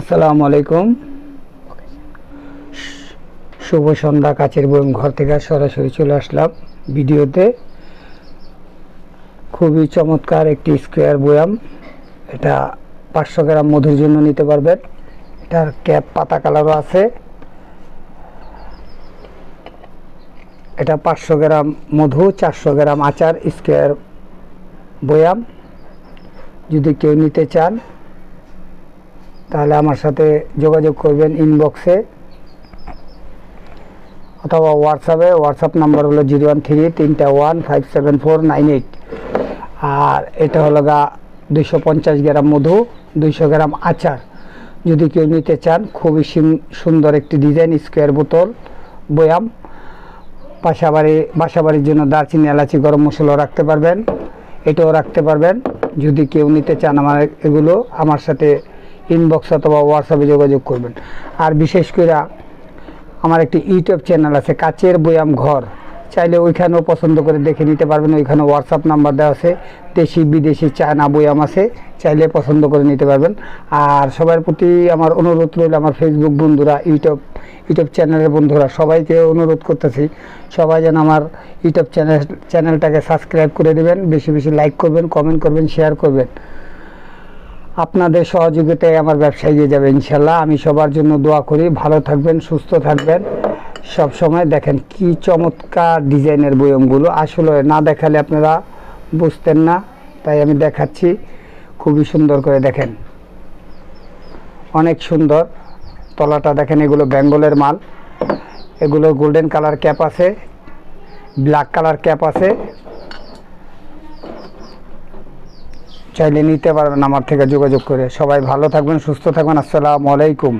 আসসালামু আলাইকুম। শুভ সন্ধ্যা, কাছের বয়ম ঘর থেকে সরাসরি চলে আসলাম ভিডিওতে। খুবই চমৎকার একটি স্কোয়ার বয়াম। এটা পাঁচশো গ্রাম মধুর জন্য নিতে পারবেন। এটার ক্যাপ পাতা কালারও আছে। এটা পাঁচশো গ্রাম মধু, চারশো গ্রাম আচার স্কোয়ার বয়াম। যদি কেউ নিতে চান তাহলে আমার সাথে যোগাযোগ করবেন ইনবক্সে অথবা হোয়াটসঅ্যাপে হোয়াটসঅ্যাপ নাম্বার হলো জিরো ওয়ান থ্রি তিনটা one five seven four nine eight আর এটা হলো গা দুইশো পঞ্চাশ গ্রাম মধু, দুইশো গ্রাম আচার। যদি কেউ নিতে চান, খুবই সুন্দর একটি ডিজাইন স্কোয়ার বোতল, বয়াম। বাসাবাড়ি বাসাবাড়ির জন্য দারচিনি, এলাচি, গরম মশলাও রাখতে পারবেন। এটাও রাখতে পারবেন। যদি কেউ নিতে চান আমার এগুলো, আমার সাথে ইনবক্স অথবা হোয়াটসঅ্যাপে যোগাযোগ করবেন। আর বিশেষ করে আমার একটি ইউটিউব চ্যানেল আছে, কাচের বয়াম ঘর। চাইলে ওইখানেও পছন্দ করে দেখে নিতে পারবেন ওইখানে হোয়াটসঅ্যাপ নাম্বার দেওয়া আছে। দেশি, বিদেশি চায়না বয়াম আছে, চাইলে পছন্দ করে নিতে পারবেন। আর সবার প্রতি আমার অনুরোধ রইল, আমার ফেসবুক বন্ধুরা, ইউটিউব ইউটিউব চ্যানেলের বন্ধুরা, সবাইকে অনুরোধ করতেছি, সবাই যেন আমার ইউটিউব চ্যানেল চ্যানেলটাকে সাবস্ক্রাইব করে দেবেন, বেশি বেশি লাইক করবেন কমেন্ট করবেন শেয়ার করবেন। আপনাদের সহযোগিতায় আমার ব্যবসা এগিয়ে যাবে, ইনশাল্লাহ। আমি সবার জন্য দোয়া করি। ভালো থাকবেন, সুস্থ থাকবেন। সব সময় দেখেন কি চমৎকার ডিজাইনের বয়মগুলো। আসলে না দেখালে আপনারা বুঝতেন না, তাই আমি দেখাচ্ছি। খুবই সুন্দর করে দেখেন। অনেক সুন্দর। তলাটা দেখেন, এগুলো বেঙ্গলের মাল। এগুলো গোল্ডেন কালার ক্যাপ আছে ব্ল্যাক কালার ক্যাপ আছে। চাইলে নিতে পারবেন আমার থেকে যোগাযোগ করে। সবাই ভালো থাকবেন সুস্থ থাকবেন। আসসালামু আলাইকুম।